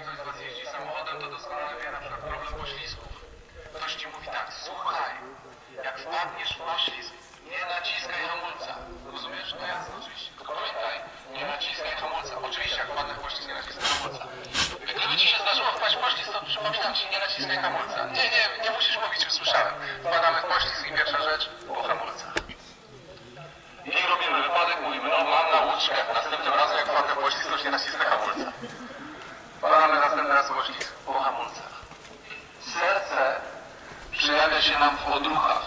ktoś z Was jeździ samochodem, to doskonale wie na przykład problem poślizgów. Ktoś Ci mówi tak, słuchaj, jak wpadniesz w poślizg, nie naciskaj hamulca. Rozumiesz? No jasne, oczywiście. Pamiętaj, nie naciskaj hamulca. Oczywiście, jak wpadnę w poślizg, nie naciskaj hamulca. Gdyby Ci się zdarzyło wpaść w poślizg, to przypominam Ci, nie naciskaj hamulca. Nie, nie, nie musisz mówić, już słyszałem. Wpadamy w poślizg i pierwsza rzecz, po hamulcach. I robimy wypadek, mówimy, no mam nauczkę. Następnym razem jak wpadnę w poślizg, to już nie naciskaj hamulca. Po hamulcach. Serce przejawia się nam w odruchach.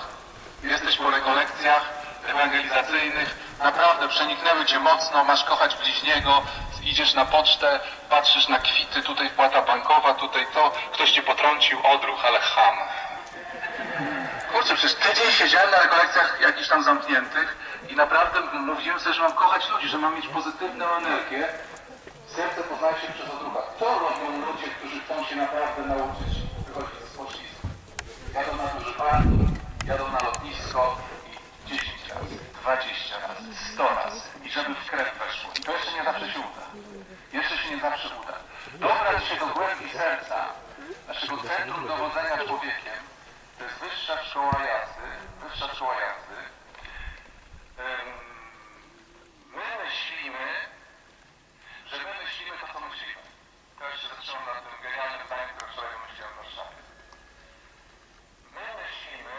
Jesteś po rekolekcjach ewangelizacyjnych, naprawdę przeniknęły cię mocno, masz kochać bliźniego, idziesz na pocztę, patrzysz na kwity, tutaj wpłata bankowa, tutaj to, ktoś cię potrącił, odruch, ale ham. Kurczę, przez tydzień siedziałem na rekolekcjach jakichś tam zamkniętych i naprawdę mówiłem sobie, że mam kochać ludzi, że mam mieć pozytywną energię. Serce poznaje się przez odrucha. Się naprawdę nauczyć wychodzić z poślizgu. Jadą na duży parking, jadą na lotnisko i 10 razy, 20 razy, 100 razy i żeby w krew weszło. I to jeszcze nie zawsze się uda. Jeszcze się nie zawsze uda. Dobrać się do głębi serca, naszego centrum dowodzenia człowiekiem, to jest wyższa szkoła jazdy, wyższa szkoła jazdy. My myślimy, że my myślimy to, co myślimy ktoś się zatrzyma na tym genialnym pytaniu, które wczoraj wymyśliłem w Warszawie. My myślimy,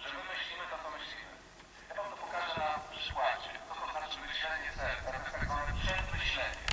że my myślimy to, co myślimy. Ja Wam to pokażę na przykładzie. To, to znaczy myślenie serca, to jest tak zwane przemyślenie.